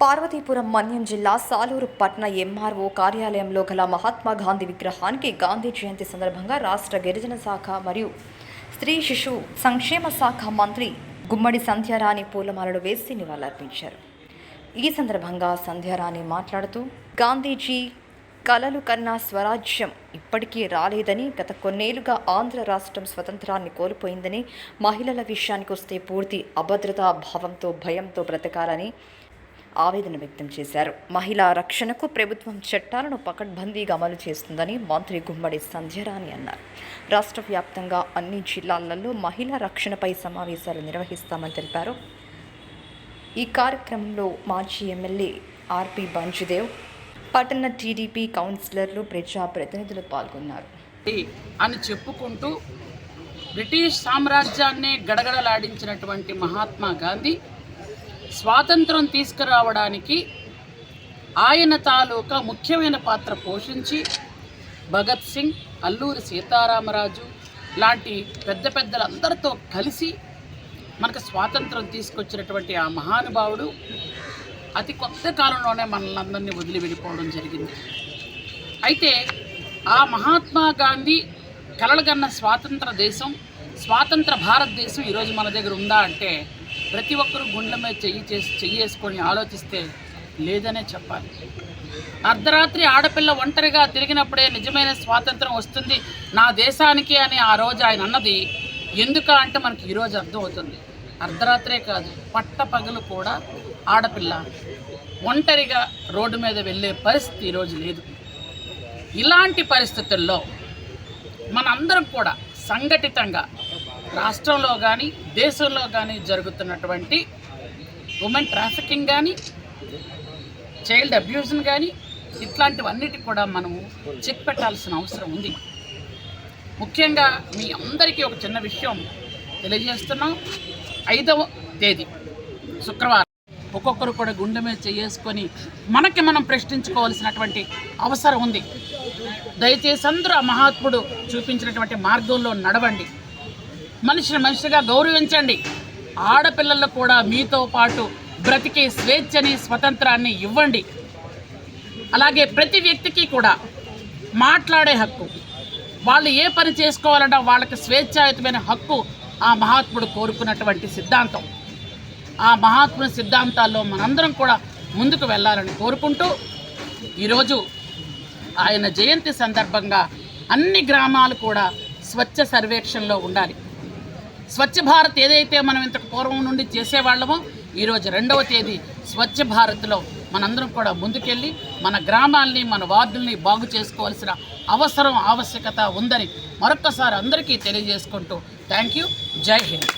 పార్వతీపురం మన్యం జిల్లా సాలూరు పట్న ఎంఆర్ఓ కార్యాలయంలో గల మహాత్మా గాంధీ విగ్రహానికి గాంధీ జయంతి సందర్భంగా రాష్ట్ర గిరిజన శాఖ మరియు స్త్రీ శిశు సంక్షేమ శాఖ మంత్రి గుమ్మడి సంధ్యారాణి పూలమాలలు వేసి నివాళులర్పించారు. ఈ సందర్భంగా సంధ్యారాణి మాట్లాడుతూ గాంధీజీ కలలు కన్నా స్వరాజ్యం ఇప్పటికీ రాలేదని గత కొన్నేళ్ళుగా ఆంధ్ర రాష్ట్రం స్వతంత్రాన్ని కోల్పోయిందని మహిళల విషయానికి వస్తే పూర్తి అభద్రతా భావంతో భయంతో బ్రతకాలని ఆవేదన వ్యక్తం చేశారు. మహిళా రక్షణకు ప్రభుత్వం చట్టాలను పకడ్బందీగా అమలు చేస్తుందని మంత్రి గుమ్మడి సంధ్యరాణి అన్నారు. రాష్ట్ర వ్యాప్తంగా అన్ని జిల్లాలలో మహిళా రక్షణపై సమావేశాలు నిర్వహిస్తామని తెలిపారు. ఈ కార్యక్రమంలో మాజీ ఎమ్మెల్యే ఆర్పి బంజుదేవ్ పట్టణ టీడీపీ కౌన్సిలర్లు ప్రజాప్రతినిధులు పాల్గొన్నారు. అని చెప్పుకుంటూ బ్రిటిష్ సామ్రాజ్యాన్నే గడగడలాడించినటువంటి మహాత్మా గాంధీ స్వాతంత్రం తీసుకురావడానికి ఆయన తాలూకా ముఖ్యమైన పాత్ర పోషించి భగత్ సింగ్ అల్లూరి సీతారామరాజు లాంటి పెద్ద పెద్దలందరితో కలిసి మనకు స్వాతంత్రం తీసుకొచ్చినటువంటి ఆ మహానుభావుడు అతి కొత్త కాలంలోనే మనల్ని అందరినీ వదిలి వెళ్ళిపోవడం జరిగింది. అయితే ఆ మహాత్మా గాంధీ కలలుగన్న స్వాతంత్ర దేశం స్వాతంత్ర భారతదేశం ఈరోజు మన దగ్గర ఉందా అంటే ప్రతి ఒక్కరూ గుండెల మీద చెయ్యి చేసి చెయ్యేసుకొని ఆలోచిస్తే లేదనే చెప్పాలి. అర్ధరాత్రి ఆడపిల్ల ఒంటరిగా తిరిగినప్పుడే నిజమైన స్వాతంత్రం వస్తుంది నా దేశానికి అని ఆ రోజు ఆయన అన్నది ఎందుక అంటే మనకి ఈరోజు అర్థమవుతుంది అర్ధరాత్రే కాదు పట్ట పగలు కూడా ఆడపిల్ల ఒంటరిగా రోడ్డు మీద వెళ్ళే పరిస్థితి ఈరోజు లేదు. ఇలాంటి పరిస్థితుల్లో మనందరం కూడా సంఘటితంగా రాష్ట్రంలో కానీ దేశంలో కానీ జరుగుతున్నటువంటి ఉమెన్ ట్రాఫికింగ్ కానీ చైల్డ్ అబ్యూజన్ కానీ ఇట్లాంటివన్నిటి కూడా మనము చెక్ పెట్టాల్సిన అవసరం ఉంది. ముఖ్యంగా మీ అందరికీ ఒక చిన్న విషయం తెలియజేస్తున్నాం. ఐదవ తేదీ శుక్రవారం. ఒక్కొక్కరు కూడా గుండె మీద చేసుకొని మనకి మనం ప్రశ్నించుకోవాల్సినటువంటి అవసరం ఉంది. దయచేసి అందరూ ఆ మహాత్ముడు చూపించినటువంటి మార్గంలో నడవండి. మనిషిని మనిషిగా గౌరవించండి. ఆడపిల్లలకు కూడా మీతో పాటు బ్రతికే స్వేచ్ఛని స్వతంత్రాన్ని ఇవ్వండి. అలాగే ప్రతి వ్యక్తికి కూడా మాట్లాడే హక్కు వాళ్ళు ఏ పని చేసుకోవాలన్నా వాళ్ళకి స్వేచ్ఛాయుతమైన హక్కు ఆ మహాత్ముడు కోరుకున్నటువంటి సిద్ధాంతం. ఆ మహాత్ముని సిద్ధాంతాల్లో మనందరం కూడా ముందుకు వెళ్ళాలని కోరుకుంటూ ఈరోజు ఆయన జయంతి సందర్భంగా అన్ని గ్రామాలు కూడా స్వచ్ఛ సర్వేక్షణలో ఉండాలి. స్వచ్ఛ భారత్ ఏదైతే మనం ఇంతకు పూర్వం నుండి చేసేవాళ్ళమో ఈరోజు రెండవ తేదీ స్వచ్ఛ భారత్లో మనందరం కూడా ముందుకెళ్ళి మన గ్రామాల్ని మన వార్డుల్ని బాగు చేసుకోవాల్సిన అవసరం ఆవశ్యకత ఉందని మరొక్కసారి అందరికీ తెలియజేసుకుంటూ థ్యాంక్ యూ. జై హింద్.